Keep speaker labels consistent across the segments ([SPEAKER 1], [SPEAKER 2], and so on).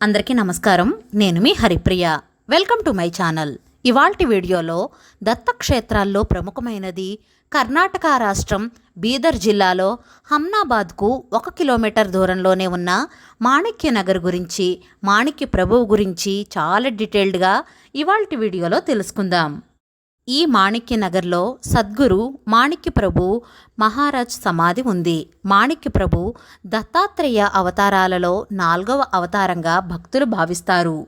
[SPEAKER 1] అందరికీ నమస్కారం. నేను మీ Haripriya. Welcome to my channel. ఇవాల్టి వీడియోలో దత్తక్షేత్రాల్లో ప్రముఖమైనది కర్ణాటక రాష్ట్రం బీదర్ జిల్లాలో హమ్నాబాద్కు ఒక కిలోమీటర్ దూరంలోనే ఉన్న మాణిక్య నగర్ గురించి మాణిక్య ప్రభువు గురించి చాలా డీటెయిల్డ్గా ఇవాల్టి వీడియోలో తెలుసుకుందాం. ఈ మాణిక్య నగర్లో సద్గురు మాణిక్య ప్రభు మహారాజ్ సమాధి ఉంది. మాణిక్య ప్రభు దత్తాత్రేయ అవతారాలలో నాలుగవ అవతారంగా భక్తులు భావిస్తారు.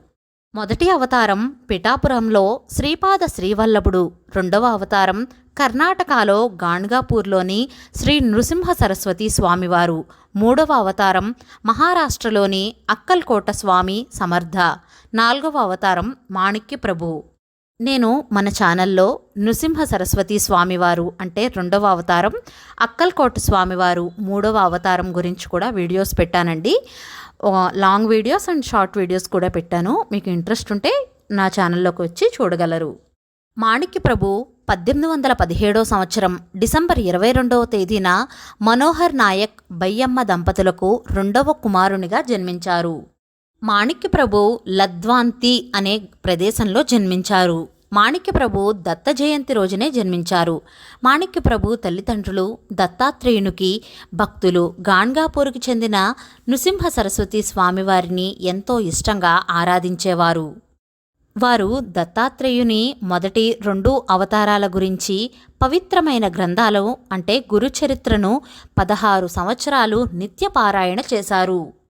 [SPEAKER 1] మొదటి అవతారం పిఠాపురంలో శ్రీపాద శ్రీవల్లభుడు రెండవ అవతారం కర్ణాటకలో గాణ్గాపూర్లోని శ్రీ నృసింహ సరస్వతి స్వామివారు మూడవ అవతారం మహారాష్ట్రలోని అక్కల్కోట స్వామి సమర్థ నాలుగవ అవతారం మాణిక్య ప్రభు నేను మన ఛానల్లో నృసింహ సరస్వతి స్వామివారు అంటే రెండవ అవతారం అక్కల్కోట స్వామివారు మూడవ అవతారం గురించి కూడా వీడియోస్ పెట్టానండి. Long videos and short videos కూడా పెట్టాను. మీకు ఇంట్రెస్ట్ ఉంటే నా ఛానల్లోకి వచ్చి చూడగలరు. మాణిక్య ప్రభు పద్దెనిమిది వందల పదిహేడో సంవత్సరం డిసెంబర్ ఇరవై రెండవ తేదీన మనోహర్ నాయక్ బయ్యమ్మ దంపతులకు రెండవ కుమారునిగా జన్మించారు. మాణిక్యప్రభు లద్వాంతి అనే ప్రదేశంలో జన్మించారు. మాణిక్యప్రభు దత్త జయంతి రోజునే జన్మించారు. మాణిక్యప్రభు తల్లిదండ్రులు దత్తాత్రేయునికి భక్తులు గాన్గాపూర్కి చెందిన నృసింహ సరస్వతి స్వామివారిని ఎంతో ఇష్టంగా ఆరాధించేవారు. వారు దత్తాత్రేయుని మొదటి రెండు అవతారాల గురించి పవిత్రమైన గ్రంథాలు అంటే గురుచరిత్రను పదహారు సంవత్సరాలు నిత్యపారాయణ చేశారు.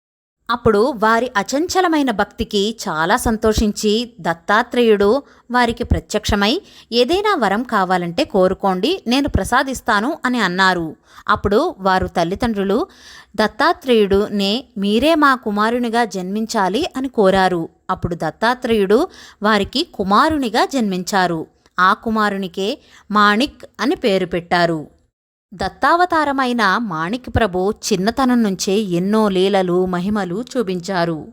[SPEAKER 1] అప్పుడు వారి అచంచలమైన భక్తికి చాలా సంతోషించి దత్తాత్రేయుడు వారికి ప్రత్యక్షమై ఏదైనా వరం కావాలంటే కోరుకోండి నేను ప్రసాదిస్తాను అని అన్నారు. అప్పుడు వారు తల్లిదండ్రులు దత్తాత్రేయుడునే మీరే మా కుమారునిగా జన్మించాలి అని కోరారు. అప్పుడు దత్తాత్రేయుడు వారికి కుమారునిగా జన్మించారు. ఆ కుమారునికే మాణిక్ అని పేరు పెట్టారు. దత్తావతారమైన మాణిక్ ప్రభు చిన్నతనం నుంచే ఎన్నో లీలలు మహిమలు చూపించారు.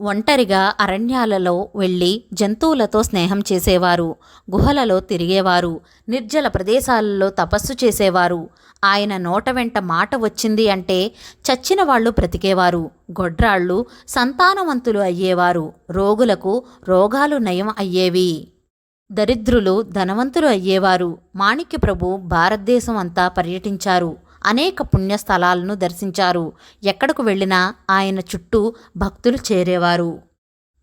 [SPEAKER 1] ఒంటరిగా అరణ్యాలలో వెళ్ళి జంతువులతో స్నేహం చేసేవారు గుహలలో తిరిగేవారు నిర్జల ప్రదేశాలలో తపస్సు చేసేవారు. ఆయన నోట వెంట మాట వచ్చింది అంటే చచ్చిన వాళ్ళు బ్రతికేవారు గొడ్రాళ్ళు సంతానవంతులు అయ్యేవారు రోగులకు రోగాలు నయం అయ్యేవి. దరిద్రులు ధనవంతులు అయ్యేవారు. మాణిక్యప్రభు భారతదేశం అంతా పర్యటించారు. అనేక పుణ్యస్థలాలను దర్శించారు. ఎక్కడకు వెళ్ళినా ఆయన చుట్టూ భక్తులు చేరేవారు.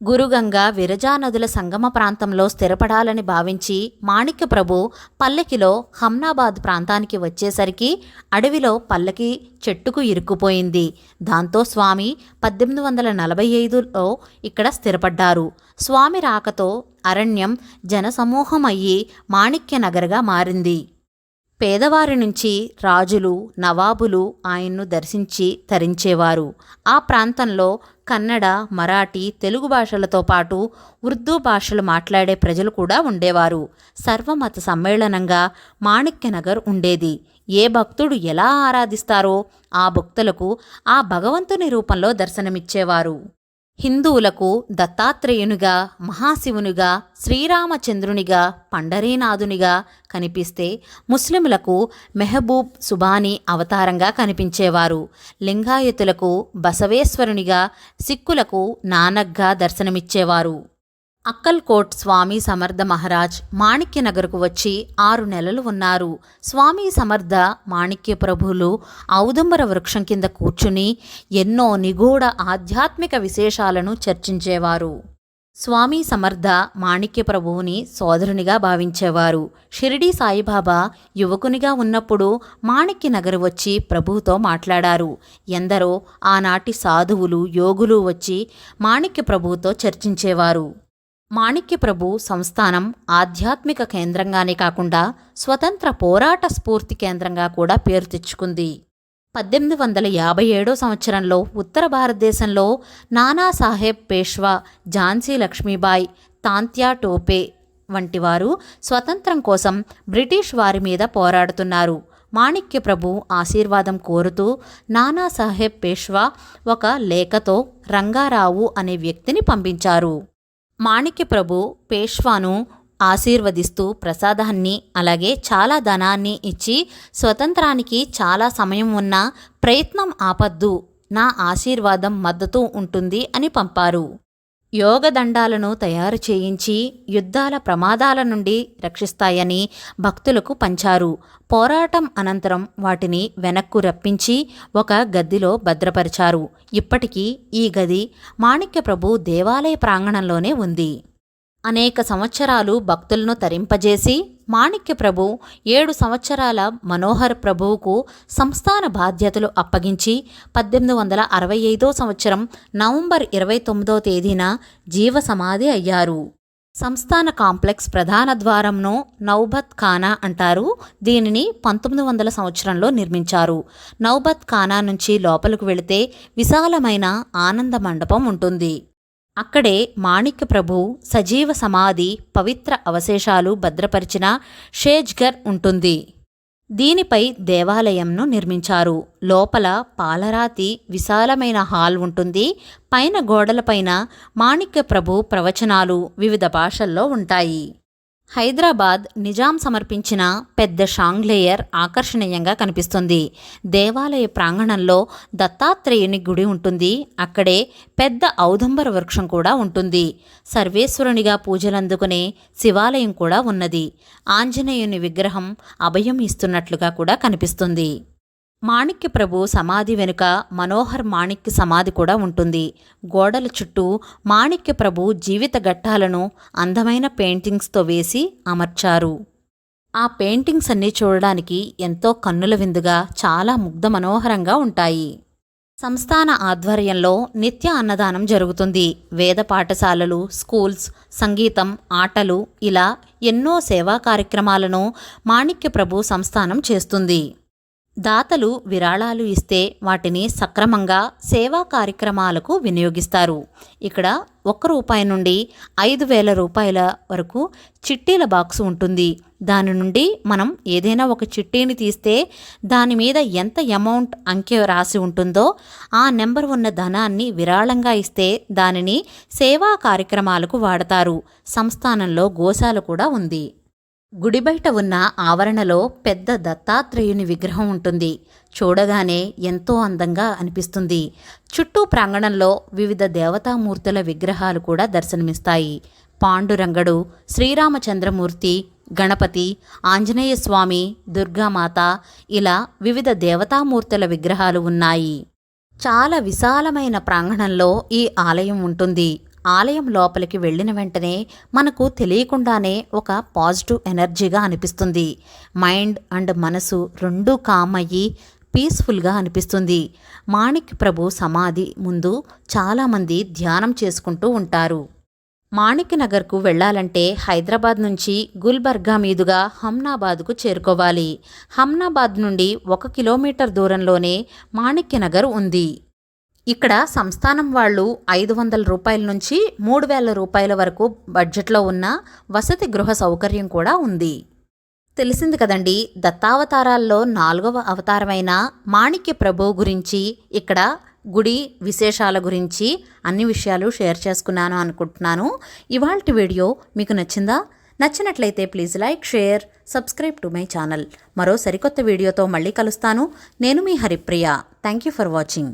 [SPEAKER 1] గురుగంగ విరజా నదుల సంగమ ప్రాంతంలో స్థిరపడాలని భావించి మాణిక్యప్రభు పల్లకిలో హమ్నాబాద్ ప్రాంతానికి వచ్చేసరికి అడవిలో పల్లకి చెట్టుకు ఇరుక్కుపోయింది. దాంతో స్వామి పద్దెనిమిది వందల నలభై ఐదులో ఇక్కడ స్థిరపడ్డారు. స్వామి రాకతో అరణ్యం జనసమూహం అయ్యి మాణిక్య నగరగా మారింది. పేదవారి నుంచి రాజులు నవాబులు ఆయన్ను దర్శించి తరించేవారు. ఆ ప్రాంతంలో కన్నడ మరాఠీ తెలుగు భాషలతో పాటు ఉర్దూ భాషలు మాట్లాడే ప్రజలు కూడా ఉండేవారు. సర్వమత సమ్మేళనంగా మాణిక్యనగర్ ఉండేది. ఏ భక్తుడు ఎలా ఆరాధిస్తారో ఆ భక్తులకు ఆ భగవంతుని రూపంలో దర్శనమిచ్చేవారు. హిందువులకు దత్తాత్రేయునిగా మహాశివునిగా శ్రీరామచంద్రునిగా పండరీనాథునిగా కనిపిస్తే ముస్లింలకు మెహబూబ్ సుబానీ అవతారంగా కనిపించేవారు. లింగాయతులకు బసవేశ్వరునిగా సిక్కులకు నానక్గా దర్శనమిచ్చేవారు. అక్కల్కోట్ స్వామి సమర్థ మహారాజ్ మాణిక్యనగర్కు వచ్చి ఆరు నెలలు ఉన్నారు. స్వామి సమర్థ మాణిక్య ప్రభులు ఔదంబర వృక్షం కింద కూర్చుని ఎన్నో నిగూఢ ఆధ్యాత్మిక విశేషాలను చర్చించేవారు. స్వామి సమర్థ మాణిక్య ప్రభువుని సోదరునిగా భావించేవారు. షిరిడి సాయిబాబా యువకునిగా ఉన్నప్పుడు మాణిక్య నగర్ వచ్చి ప్రభువుతో మాట్లాడారు. ఎందరో ఆనాటి సాధువులు యోగులు వచ్చి మాణిక్య ప్రభువుతో చర్చించేవారు. మాణిక్యప్రభు సంస్థానం ఆధ్యాత్మిక కేంద్రంగానే కాకుండా స్వతంత్ర పోరాట స్ఫూర్తి కేంద్రంగా కూడా పేరు తెచ్చుకుంది. పద్దెనిమిది వందల యాభై ఏడో సంవత్సరంలో ఉత్తర భారతదేశంలో నానాసాహెబ్ పేష్వా ఝాన్సీ లక్ష్మీబాయి తాంత్యా టోపే వంటి వారు స్వతంత్రం కోసం బ్రిటిష్ వారి మీద పోరాడుతున్నారు. మాణిక్య ప్రభు ఆశీర్వాదం కోరుతూ నానాసాహెబ్ పేష్వా ఒక లేఖతో రంగారావు అనే వ్యక్తిని పంపించారు. మాణిక్యప్రభు పేష్వాను ఆశీర్వదిస్తూ ప్రసాదాన్ని అలాగే చాలా ధనాన్ని ఇచ్చి స్వతంత్రానికి చాలా సమయం ఉన్న ప్రయత్నం ఆపద్దు. నా ఆశీర్వాదం మద్దతు ఉంటుంది అని పంపారు. యోగదండాలను తయారు చేయించి యుద్ధాల ప్రమాదాల నుండి రక్షిస్తాయని భక్తులకు పంచారు. పోరాటం అనంతరం వాటిని వెనక్కు రప్పించి ఒక గదిలో భద్రపరిచారు. ఇప్పటికీ ఈ గది మాణిక్యప్రభు దేవాలయ ప్రాంగణంలోనే ఉంది. అనేక సంవత్సరాలు భక్తులను తరింపజేసి మాణిక్య ప్రభు ఏడు సంవత్సరాల మనోహర్ ప్రభువుకు సంస్థాన బాధ్యతలు అప్పగించి పద్దెనిమిది వందల అరవై ఐదో సంవత్సరం నవంబర్ ఇరవై తొమ్మిదో తేదీన జీవ సమాధి అయ్యారు. సంస్థాన కాంప్లెక్స్ ప్రధాన ద్వారంను నౌబత్ ఖానా అంటారు. దీనిని పంతొమ్మిది వందల సంవత్సరంలో నిర్మించారు. నౌబత్ ఖానా నుంచి లోపలికి వెళితే విశాలమైన ఆనంద మండపం ఉంటుంది. అక్కడే మాణిక్య ప్రభు సజీవ సమాధి పవిత్ర అవశేషాలు భద్రపరిచిన షేజ్గర్ ఉంటుంది. దీనిపై దేవాలయంను నిర్మించారు. లోపల పాలరాతి విశాలమైన హాల్ ఉంటుంది. పైన గోడలపైన మాణిక్య ప్రభు ప్రవచనాలు వివిధ భాషల్లో ఉంటాయి. హైదరాబాద్ నిజాం సమర్పించిన పెద్ద షాంగ్లేయర్ ఆకర్షణీయంగా కనిపిస్తుంది. దేవాలయ ప్రాంగణంలో దత్తాత్రేయుని గుడి ఉంటుంది. అక్కడే పెద్ద ఔదంబర వృక్షం కూడా ఉంటుంది. సర్వేశ్వరునిగా పూజలందుకునే శివాలయం కూడా ఉన్నది. ఆంజనేయుని విగ్రహం అభయం ఇస్తున్నట్లుగా కూడా కనిపిస్తుంది. మాణిక్య ప్రభు సమాధి వెనుక మనోహర్ మాణిక్య సమాధి కూడా ఉంటుంది. గోడల చుట్టూ మాణిక్య ప్రభు జీవిత ఘట్టాలను అందమైన పెయింటింగ్స్తో వేసి అమర్చారు. ఆ పెయింటింగ్స్ అన్నీ చూడడానికి ఎంతో కన్నుల విందుగా చాలా ముగ్ధ మనోహరంగా ఉంటాయి. సంస్థాన ఆధ్వర్యంలో నిత్య అన్నదానం జరుగుతుంది. వేద పాఠశాలలు స్కూల్స్ సంగీతం ఆటలు ఇలా ఎన్నో సేవా కార్యక్రమాలను మాణిక్య ప్రభు సంస్థానం చేస్తుంది. దాతలు విరాళాలు ఇస్తే వాటిని సక్రమంగా సేవా కార్యక్రమాలకు వినియోగిస్తారు. ఇక్కడ ఒక్క రూపాయి నుండి ఐదు వేల రూపాయల వరకు చిట్టీల బాక్స్ ఉంటుంది. దాని నుండి మనం ఏదైనా ఒక చిట్టీని తీస్తే దాని మీద ఎంత అమౌంట్ అంకె రాసి ఉంటుందో ఆ నెంబర్ ఉన్న ధనాన్ని విరాళంగా ఇస్తే దానిని సేవా కార్యక్రమాలకు వాడతారు. సంస్థానంలో గోశాల కూడా ఉంది. గుడి బయట ఉన్న ఆవరణలో పెద్ద దత్తాత్రేయుని విగ్రహం ఉంటుంది. చూడగానే ఎంతో అందంగా అనిపిస్తుంది. చుట్టూ ప్రాంగణంలో వివిధ దేవతామూర్తుల విగ్రహాలు కూడా దర్శనమిస్తాయి. పాండురంగడు శ్రీరామచంద్రమూర్తి గణపతి ఆంజనేయ స్వామి దుర్గామాత ఇలా వివిధ దేవతామూర్తుల విగ్రహాలు ఉన్నాయి. చాలా విశాలమైన ప్రాంగణంలో ఈ ఆలయం ఉంటుంది. ఆలయం లోపలికి వెళ్ళిన వెంటనే మనకు తెలియకుండానే ఒక పాజిటివ్ ఎనర్జీగా అనిపిస్తుంది. మైండ్ అండ్ మనసు రెండూ కామ్ అయ్యి పీస్ఫుల్గా అనిపిస్తుంది. మాణిక్ ప్రభు సమాధి ముందు చాలామంది ధ్యానం చేసుకుంటూ ఉంటారు. మాణిక్ నగర్కు వెళ్ళాలంటే హైదరాబాద్ నుంచి గుల్బర్గా మీదుగా హమ్నాబాద్కు చేరుకోవాలి. హమ్నాబాద్ నుండి ఒక కిలోమీటర్ దూరంలోనే మాణిక్య నగర్ ఉంది. ఇక్కడ సంస్థానం వాళ్ళు ఐదు వందల రూపాయల నుంచి మూడు వేల రూపాయల వరకు బడ్జెట్లో ఉన్న వసతి గృహ సౌకర్యం కూడా ఉంది. తెలిసింది కదండి దత్తావతారాల్లో నాలుగవ అవతారమైన మాణిక్య ప్రభు గురించి ఇక్కడ గుడి విశేషాల గురించి అన్ని విషయాలు షేర్ చేసుకున్నాను అనుకుంటున్నాను. ఇవాళ వీడియో మీకు నచ్చిందా? నచ్చినట్లయితే please like share subscribe to my channel. మరో సరికొత్త వీడియోతో మళ్ళీ కలుస్తాను. నేను మీ Haripriya. Thank you for watching.